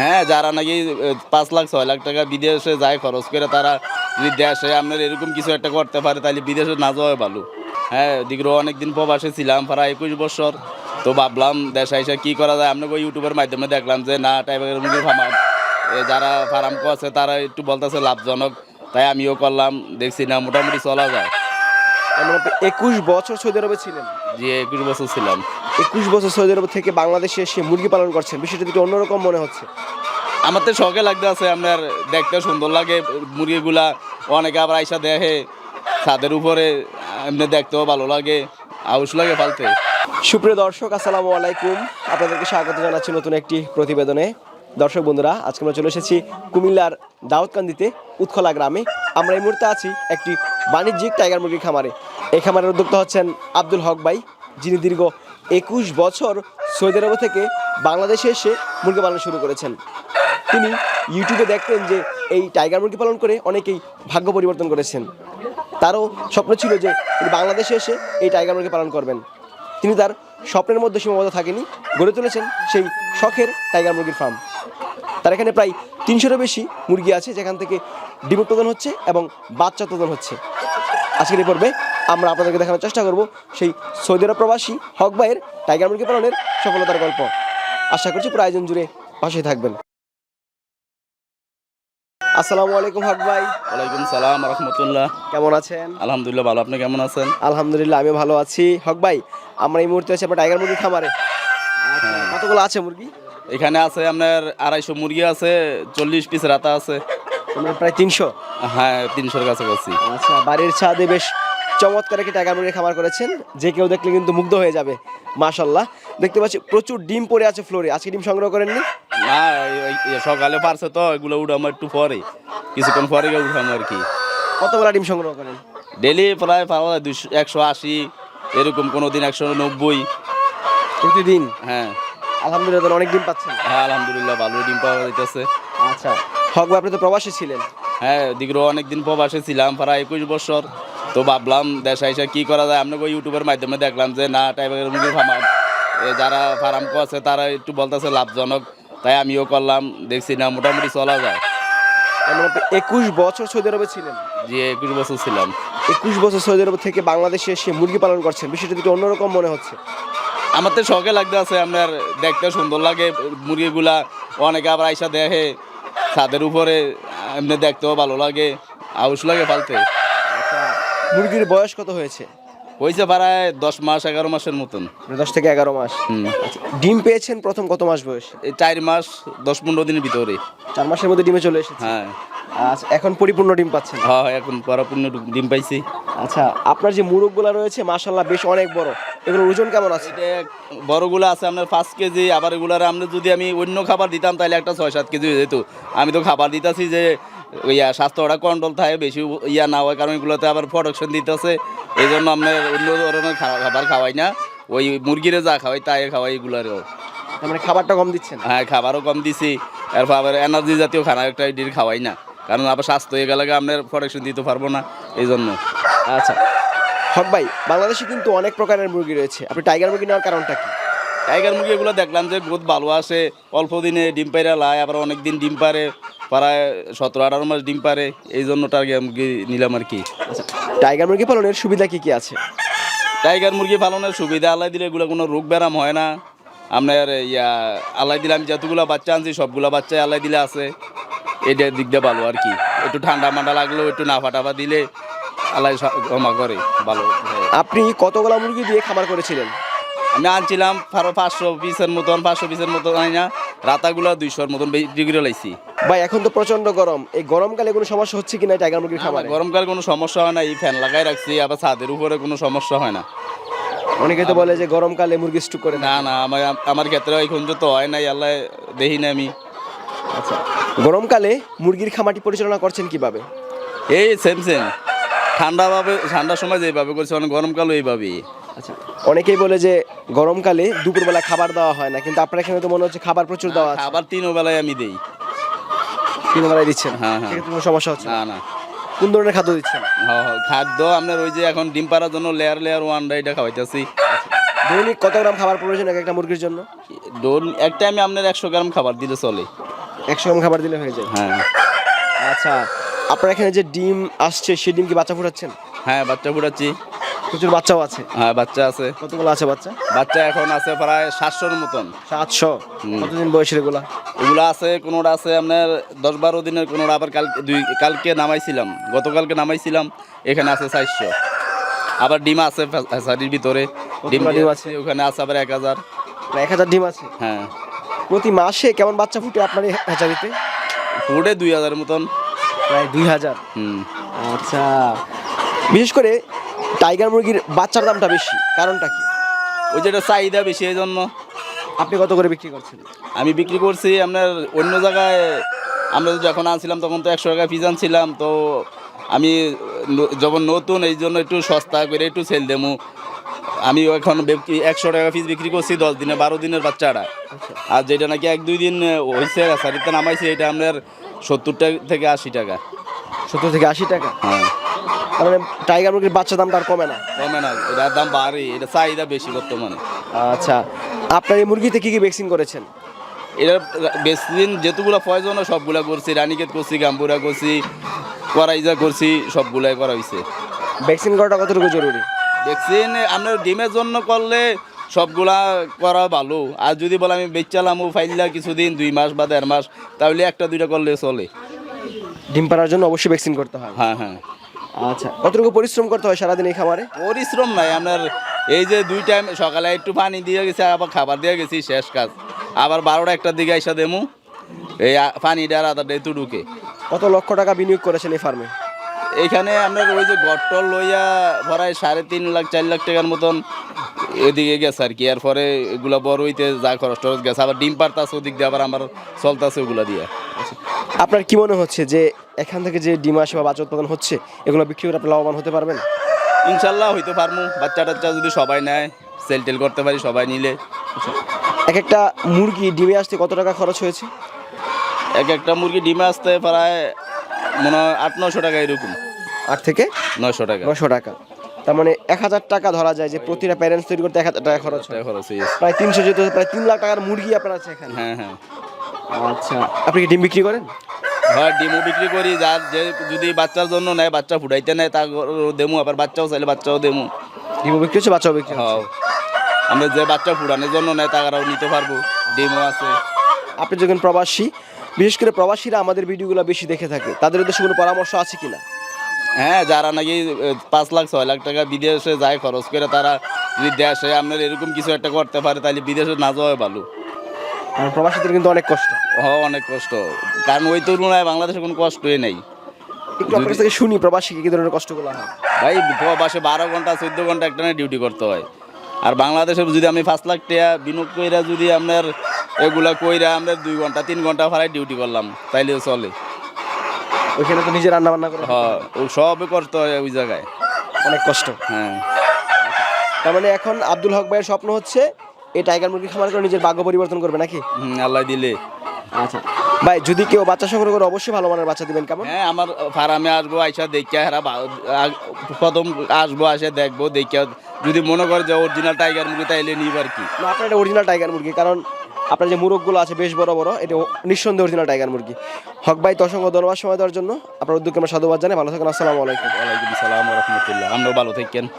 হ্যাঁ যারা নাকি পাঁচ লাখ ছয় লাখ টাকা বিদেশে যায় খরচ করে তারা যদি দেশে আপনার এরকম কিছু একটা করতে পারে তাহলে বিদেশে না যাওয়া ভালো। হ্যাঁ দিগরো অনেকদিন প্রবাসে ছিলাম প্রায় একুশ বছর। তো ভাবলাম দেশে এসে কী করা যায়? আপনাকে ইউটিউবের মাধ্যমে দেখলাম যে না টাইপের ফার্ম যারা ফার্ম করছে তারা একটু বলতেছে লাভজনক। তাই আমিও করলাম দেখছি না মোটামুটি চলা যায়। একুশ বছর সৌদি আরবে ছিলেন? যে একুশ বছর ছিলাম। একুশ বছর সৌদি আরব থেকে বাংলাদেশে এসে মুরগি পালন করছেন বিষয়টা একটু অন্যরকম মনে হচ্ছে। আমার তো শখে লাগতে আছে আপনার দেখতে সুন্দর লাগে মুরগিগুলা অনেকে আবার আইসা দেখে ছাদের উপরে এমনি দেখতেও ভালো লাগে আউস লাগে ফালতে সুপ্রিয় দর্শক আসসালামু আলাইকুম। আপনাদেরকে স্বাগত জানাচ্ছি নতুন একটি প্রতিবেদনে। দর্শক বন্ধুরা আজকে আমরা চলে এসেছি কুমিল্লার দাউদকান্দিতে উৎখলা গ্রামে। আমরা এই মুহূর্তে আছি একটি বাণিজ্যিক টাইগার মুরগির খামারে। এই খামারের উদ্যোক্তা হচ্ছেন আব্দুল হক ভাই যিনি দীর্ঘ একুশ বছর সৌদি আরব থেকে বাংলাদেশে এসে মুরগি পালন শুরু করেছেন। তিনি ইউটিউবে দেখতেন যে এই টাইগার মুরগি পালন করে অনেকেই ভাগ্য পরিবর্তন করেছেন। তারও স্বপ্ন ছিল যে বাংলাদেশে এসে এই টাইগার মুরগি পালন করবেন। তিনি তার স্বপ্নের মধ্যে সীমাবদ্ধ থাকেনি, গড়ে তুলেছেন সেই শখের টাইগার মুরগির ফার্ম তার এখানে প্রায় তিনশোরও বেশি মুরগি আছে, যেখান থেকে ডিম উৎপাদন হচ্ছে এবং বাচ্চা উৎপাদন হচ্ছে। আজকের এই পর্বে আমরা আপনাদেরকে দেখানোর চেষ্টা করব সেই সৌদি আরব প্রবাসী হক ভাইয়ের টাইগার মুরগি পালনের সফলতার গল্প। আশা করছি পুরো আয়োজন জুড়ে পাশে থাকবেন। আসসালামু আলাইকুম হক ভাই। ওয়ালাইকুম সালাম রহমতুল্লাহ। কেমন আছেন? আলহামদুলিল্লাহ ভালো। আপনি কেমন আছেন? আলহামদুলিল্লাহ আমি ভালো আছি। হক ভাই আমরা এই মুহূর্তে আছি আপনার টাইগার মুরগি খামারে। আচ্ছা, কতগুলো আছে মুরগি? এখানে আছে আপনার আড়াইশো মুরগি আছে চল্লিশ পিস রাতা আছে। প্রায় তিনশো। হ্যাঁ তিনশোর কাছাকাছি। আচ্ছা বাড়ির ছাদে বেশ চমৎকার একটি টাইগার মুরগি খামার করেছেন যে কেউ দেখলে কিন্তু মুগ্ধ হয়ে যাবে মাশাল্লাহ দেখতে পাচ্ছি প্রচুর ডিম পড়ে আছে ফ্লোরে আজকে ডিম সংগ্রহ করেননি? না সকালে পারছে তো এগুলো উঠাম একটু পরে কিছুক্ষণ পরে উঠাম আর কি। কতগুলা ডিম সংগ্রহ করেন? ডেলি প্রায় পাওয়া যায় দুশো একশো আশি এরকম কোনো দিন একশো নব্বই। প্রতিদিন? হ্যাঁ। আলহামদুলিল্লাহ অনেক ডিম পাচ্ছেন। হ্যাঁ আলহামদুলিল্লাহ ভালো ডিম পাওয়া যাইতেছে। আচ্ছা। হক আপনি তো প্রবাসী ছিলেন। হ্যাঁ দিগরো অনেকদিন প্রবাসে ছিলাম প্রায় একুশ বছর। তো ভাবলাম দেশে এসে কী করা যায়? আপনাকে ইউটিউবের মাধ্যমে দেখলাম যে না টাইপের মুরগির ফার্ম যারা ফার্ম করছে তারা একটু বলতেছে লাভজনক। তাই আমিও করলাম। দেখছি না মোটামুটি চলা যায়। একুশ বছর সৌদি আরবে ছিলেন? যে একুশ বছর ছিলাম। একুশ বছর সৌদি আরব থেকে বাংলাদেশে এসে মুরগি পালন করছেন। বিষয়টা একটু অন্যরকম মনে হচ্ছে। আমার তো শখে লাগতে আছে আপনার দেখতে সুন্দর লাগে মুরগিগুলা অনেকে আবার আইসা দেখে ছাদের উপরে এমনি দেখতেও ভালো লাগে আউস লাগে আচ্ছা মুরগির বয়স কত হয়েছে? হয়েছে প্রায় দশ মাস এগারো মাসের মতন। মানে দশ থেকে এগারো মাস। আচ্ছা, ডিম পেয়েছেন প্রথম কত মাস বয়স? এই চার মাস দশ পনেরো দিনের ভিতরে। চার মাসের মধ্যে ডিমে চলে এসেছে? হ্যাঁ। আচ্ছা এখন পরিপূর্ণ ডিম পাচ্ছেন? হ্যাঁ এখন পরাপূর্ণ ডিম পাইছি। আচ্ছা আপনার যে মুরগগুলা রয়েছে মাশাল্লাহ বেশ অনেক বড়। এগুলোর ওজন কেমন আছে? বড়গুলো আছে আপনার পাঁচ কেজি আবার এগুলার আপনি যদি আমি অন্য খাবার দিতাম তাহলে একটা ছয় সাত কেজি হয়ে যেত। আমি তো খাবার দিতেছি যে ইয়া স্বাস্থ্যটা কন্ট্রোল থাকে বেশি ইয়া না হয় কারণ এগুলোতে আবার প্রোডাকশন দিতেছে। এই জন্য আপনার অন্য ধরনের খাবার খাওয়াই না। ওই মুরগিরে যা খাওয়াই তাই খাওয়াই এগুলারও। তার মানে খাবারটা কম দিচ্ছেন? হ্যাঁ খাবারও কম দিছি। এরপর আবার এনার্জি জাতীয় খানা একটা ডির খাওয়াই না। কারণ আবার স্বাস্থ্য হয়ে গেলে আপনার প্রোডাকশন দিতে পারব না এই জন্য আচ্ছা। হক ভাই বাংলাদেশে কিন্তু অনেক প্রকারের মুরগি রয়েছে। আপনি টাইগার মুরগি নেওয়ার কারণটা কি? টাইগার মুরগি এগুলো দেখলাম যে বহুত ভালো আসে। অল্প দিনে ডিম পাইরা লাই আবার অনেক দিন ডিম পারে। প্রায় সতেরো আঠারো মাস ডিম পারে এই জন্য টাইগার মুরগি নিলাম আর কি। টাইগার মুরগি পালনের সুবিধা কি কি আছে? টাইগার মুরগি পালনের সুবিধা আল্লাহ দিলে এগুলো কোনো রোগ ব্যারাম হয় না। আপনার ইয়া আল্লাহ দিলে আমি যতগুলো বাচ্চা আনছি সবগুলো বাচ্চাই আল্লাহ দিলে আছে। এটা দিক দিয়ে ভালো আর কি। একটু ঠান্ডা মান্ডা লাগলেও একটু নাফা টাফা দিলে আল্লাহ ক্ষমা করে ভালো আপনি কতগুলা মুরগি দিয়ে খামার করেছিলেন? আমি আনছিলাম পাঁচশো পিসের মতন পাঁচশো পিসের মতন আনি না। রাতাগুলো দুইশোর মতন ডিগ্রি লাইছি। ভাই এখন তো প্রচণ্ড গরম। এই গরমকালে কোনো সমস্যা হচ্ছে কি না টাইগার মুরগির খাবার গরমকালে কোনো সমস্যা হয় না এই ফ্যান লাগাই রাখছি আবার ছাদের উপরে কোনো সমস্যা হয় না। অনেকে তো বলে যে গরমকালে মুরগি স্টুক করে না। না আমার আমার ক্ষেত্রে এখন তো হয় নাই আল্লাহ দেখি না আমি। আচ্ছা গরমকালে মুরগির খামারটি পরিচালনা করছেন কীভাবে? এই সেম সেম ঠান্ডাভাবে ঠান্ডার সময় যেভাবে করছে অনেক গরমকালও এইভাবেই আচ্ছা অনেকেই বলে যে গরমকালে দুপুরবেলা খাবার দেওয়া হয় না কিন্তু আপনার এখানে তো মনে হচ্ছে খাবার প্রচুর দেওয়া আছে। আবার তিন বেলায় আমি দেই। বেলায় দিচ্ছেন? হ্যাঁ, হ্যাঁ। সেক্ষেত্রে কোনো সমস্যা হচ্ছে না? না না। কোন ধরনের খাদ্য দিচ্ছেন? হ্যাঁ, হ্যাঁ, খাদ্য আপনার ওই যে এখন ডিম পাড়ার জন্য লেয়ার লেয়ার ওয়ান এটা খাওয়াইতেছি। দৈনিক কত গ্রাম খাবার প্রয়োজন এক একটা মুরগির জন্য? ডোল এক টাইমে আপনার একশো গ্রাম খাবার দিলে চলে। একশো গ্রাম খাবার দিলে হয়ে যায়? হ্যাঁ। আচ্ছা আপনার এখানে যে ডিম আসছে সেই ডিম কি বাচ্চা ফুটাচ্ছেন? হ্যাঁ বাচ্চা ফুটাচ্ছি। প্রচুর বাচ্চাও আছে। হ্যাঁ বাচ্চা আছে। কতগুলো আছে বাচ্চা? বাচ্চা এখন আছে প্রায় সাতশোর মতন। সাতশো। কতদিন বয়সের এগুলা? এগুলো আছে কোনোটা আছে আপনার দশ বারো দিনের কোনোটা আবার কালকে দুই কালকে নামাইছিলাম। গতকালকে নামাইছিলাম এখানে আছে চারশো। আবার ডিম আছে ফ্যাসারির ভিতরে। ডিম ডিম আছে? আছে? ওখানে আছে আবার এক হাজার। এক হাজার ডিম আছে? হ্যাঁ। প্রতি মাসে কেমন বাচ্চা ফুটে আপনার এই হ্যাচারিতে ফুটে দুই হাজার মতন। প্রায় দুই হাজার। হুম। আচ্ছা। বিশেষ করে টাইগার মুরগির বাচ্চার দামটা বেশি কারণটা কি? ওই যেটা চাহিদা বেশি এই জন্য। আপনি কত করে বিক্রি করছেন? আমি বিক্রি করছি আপনার অন্য জায়গায় আমরা যখন আনছিলাম তখন তো একশো টাকা পিস আনছিলাম তো আমি যখন নতুন এই জন্য একটু সস্তা করে একটু সেল দেবো। আমি এখন একশো টাকা পিস বিক্রি করছি দশ দিনে বারো দিনের বাচ্চাটা আর যেটা নাকি এক দুই দিন হয়েছে সারিতে নামাইছে এটা আপনার সত্তর টাকা থেকে আশি টাকা। সত্তর থেকে আশি টাকা? হ্যাঁ। মানে টাইগার মুরগির বাচ্চার দামটা আর কমে না? কমে না এটার দাম বাড়ে এটা চাহিদা বেশি বর্তমানে। আচ্ছা আপনার এই মুরগিতে কি কি ভ্যাকসিন করেছেন? এটা দিন যেতুগুলো প্রয়োজন সবগুলা করছি রানিকেত করছি গাম্বুরা করছি করাইজা করছি সবগুলাই করা হয়েছে ভ্যাকসিন করাটা কতটুকু জরুরি? ভ্যাকসিন আপনার ডিমের জন্য করলে সবগুলা করা ভালো। আর যদি বলে আমি বেচালাম ও ফাইল্লা কিছুদিন দুই মাস বা দেড় মাস তাহলে একটা দুইটা করলে চলে। ডিম পাড়ার জন্য অবশ্যই ভ্যাকসিন করতে হয়। হ্যাঁ হ্যাঁ। আচ্ছা কতটুকু পরিশ্রম করতে হয় সারাদিন এই খামারে পরিশ্রম নাই আপনার এই যে দুই টাইম সকালে একটু পানি দিয়ে গেছি আবার খাবার দিয়ে গেছি শেষ কাজ। আবার বারোটা একটার দিকে এসে দেমু এই পানিটা আদাটা একটু ঢুকে। কত লক্ষ টাকা বিনিয়োগ করেছেন এই ফার্মে? এইখানে আপনার ওই যে গট্টল লইয়া ভরায় সাড়ে তিন লাখ চার লাখ টাকার মতন এদিকে গেছে আর কি। এরপরে এগুলা বড় হইতে যা খরচ টরচ গেছে আবার ডিম পারতাছে ওদিক দিয়ে আবার আমার চলতাছে ওগুলা দিয়ে। আপনার কি মনে হচ্ছে যে এখান থেকে যে ডিম আসে বা বাচ্চা উৎপাদন হচ্ছে এগুলো বিক্রি করে আপনি লাভবান হতে পারবেন? ইনশাল্লাহ হইতে পারমু। বাচ্চা টাচ্চা যদি সবাই নেয় সেল টেল করতে পারি সবাই নিলে। এক একটা মুরগি ডিমে আসতে কত টাকা খরচ হয়েছে? এক একটা মুরগি ডিমে আসতে প্রায় মনে হয় আট নশো টাকা এরকম। আট থেকে? নশো টাকা। নশো টাকা। তার মানে এক হাজার টাকা ধরা যায় যে প্রতিটা প্যারেন্টস তৈরি করতে এক হাজার টাকা খরচ হয়। খরচ হয়ে। প্রায় তিনশো যেহেতু প্রায় তিন লাখ টাকার মুরগি আপনার আছে এখানে। হ্যাঁ হ্যাঁ। আচ্ছা আপনি কি ডিম বিক্রি করেন? হয় ডিমও বিক্রি করি যার যে যদি বাচ্চার জন্য নেয় বাচ্চা ফুটাইতে নেয় তা দেমু আবার বাচ্চাও চাইলে বাচ্চাও দেমু। ডিমও বিক্রি হচ্ছে বাচ্চাও বিক্রি হ্যাঁ। আমরা যে বাচ্চা ফুটানোর জন্য নেয় তারাও নিতে পারব ডিমও আছে। আপনি যখন প্রবাসী বিশেষ করে প্রবাসীরা আমাদের ভিডিওগুলো বেশি দেখে থাকে তাদের উদ্দেশ্যে কোনো পরামর্শ আছে কিনা? হ্যাঁ যারা নাকি পাঁচ লাখ ছয় লাখ টাকা বিদেশে যায় খরচ করে তারা যদি দেশে আপনার এরকম কিছু একটা করতে পারে তাহলে বিদেশে না যাওয়াই ভালো। প্রবাসীদের কিন্তু অনেক কষ্ট। হ অনেক কষ্ট। কারণ ওই তুলনায় বাংলাদেশে কোনো কষ্টই নেই। একটু আপনার কাছ থেকে শুনি প্রবাসী কি ধরনের কষ্টগুলো হয়? ভাই বাসে বারো ঘণ্টা চোদ্দ ঘণ্টা একটা ডিউটি করতে হয়। আর বাংলাদেশে যদি আমি পাঁচ লাখ টাকা বিনিয়োগ কইরা যদি আপনার এগুলা কইরা আমরা দুই ঘণ্টা তিন ঘণ্টা ভাড়ায় ডিউটি করলাম তাইলে চলে। ওইখানে তো নিজে রান্না বান্না করে হ্যাঁ ও সবই করতে হয় ওই জায়গায়। অনেক কষ্ট। হ্যাঁ। তার মানে এখন আব্দুল হক ভাইয়ের স্বপ্ন হচ্ছে এই টাইগার মুরগি খামার করে নিজের ভাগ্য পরিবর্তন করবে নাকি? আল্লাহ দিলে। আচ্ছা। ভাই যদি কেউ বাচ্চা সংগ্রহ করে অবশ্যই ভালো মানের বাচ্চা দিবেন কেমন? হ্যাঁ আমার ফার্মে আসব আইসা দেখিয়া হেরা বা- আ- প্রথম আসব আসে দেখব দেখিয়া যদি মনে করে যে অরিজিনাল টাইগার মুরগি তাইলে নিব আর কি। না আপনার এটা অরিজিনাল টাইগার মুরগি কারণ আপনার যে মুরগগুলো আছে বেশ বড় বড় এটা নিঃসন্দেহে অরিজিনাল টাইগার মুরগি। হক ভাই তো অসংখ্য ধন্যবাদ সময় দেওয়ার জন্য। আপনার উদ্যোগকে আমরা সাধুবাদ জানাই। ভালো থাকেন আসসালামু আলাইকুম। ওয়ালাইকুম সালাম রহমতুল্লাহ। আমরাও ভালো থাকেন।